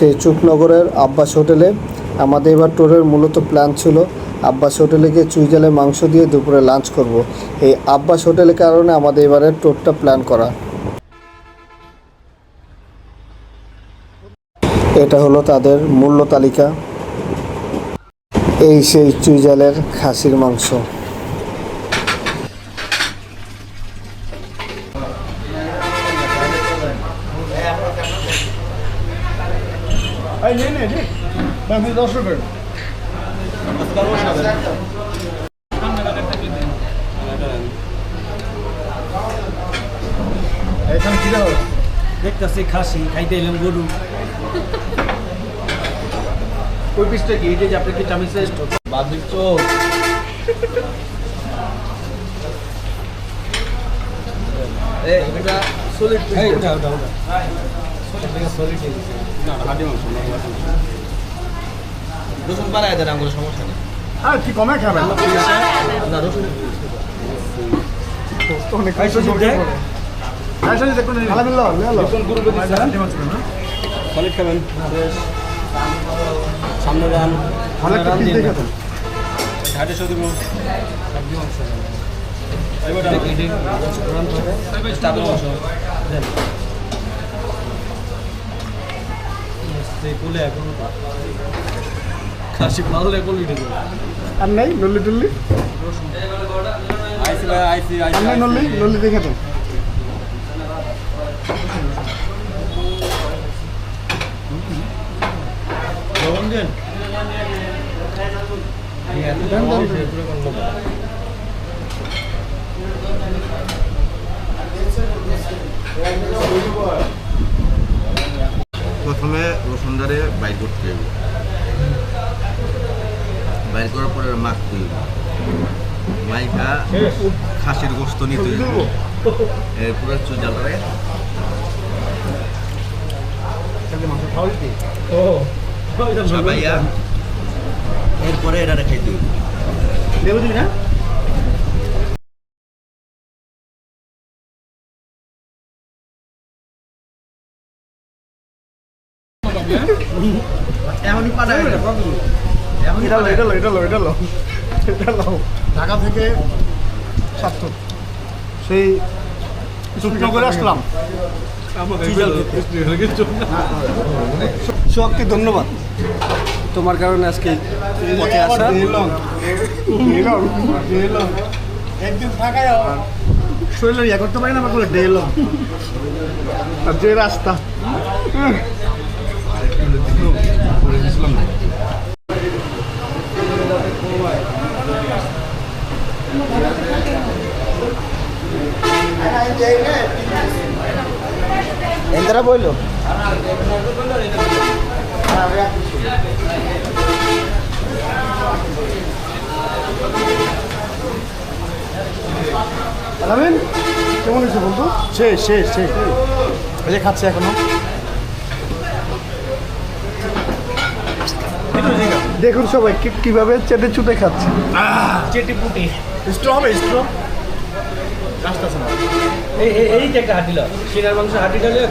সেই চুকনগরের আব্বাস হোটেলে। আমাদের এবার টোরের মূলত প্ল্যান ছিল আব্বাস হোটেলে গিয়ে চুইজালে মাংস দিয়ে দুপুরে লাঞ্চ করব। এই আব্বাস হোটেলের কারণে আমাদের এবারের টোরটা প্ল্যান করা। এটা হলো তাদের মূল্য তালিকা। এই সেই চুইজালের খাসির মাংস। এই নে নে নে। দশ টাকা এখানে কি দাও দেখতেছি খাসি খাইতে এলাম গরু। ওই পিসটা কি? এই যে আপনি কি চামিচ রেস্ট বাদিক চোখ এটা সলিড এই ওটা ওটা মাংস রসুন বাড়ায় দেন আমার সমস্যা নেই হ্যাঁ কি কমে খাবেন না রসুন অনেক সলিড খাবেন সামনে এটি স্টাবল মাংস দেন সেই কোলে এখন খাসি ভালো লাগে কোলে দিতে আর নাই নল্লি টল্লি? আইসি আইসি আইসি নল্লি? নল্লি দেখাতেন লবণ দেন? প্রথমে রসুনদারে বাইর করতে হবে বাইর করার পরে মাখতে হবে মাইখা খাসির গোস্ত নিতে হবে এরপরে চুজালটারে চাপাইয়া এরপরে এটা খাইতে হবে না? এমনই পাঠায় এটা লো এটা লো এটা লো এটা লো এটা লো। ঢাকা থেকে সাতশো। সেই চুপনগরে আসলাম। সোহাগকে ধন্যবাদ। তোমার কারণে আজকে পথে আসা একদিন থাকায় শরীরের ইয়ে করতে পারি না আমার ডে এলাম আর যে রাস্তা। এন্তরা বইলো? কেমন হয়েছে বন্ধু? শেষ শেষ শেষ। এই যে খাচ্ছে এখনও। দেখুন সবাই কীভাবে চেটে চুটে খাচ্ছে। চেটে পুটি। Strong strong. রাস্তা এই এই- যে একটা হাঁটিল সিনার মাংস হাঁটি ডালে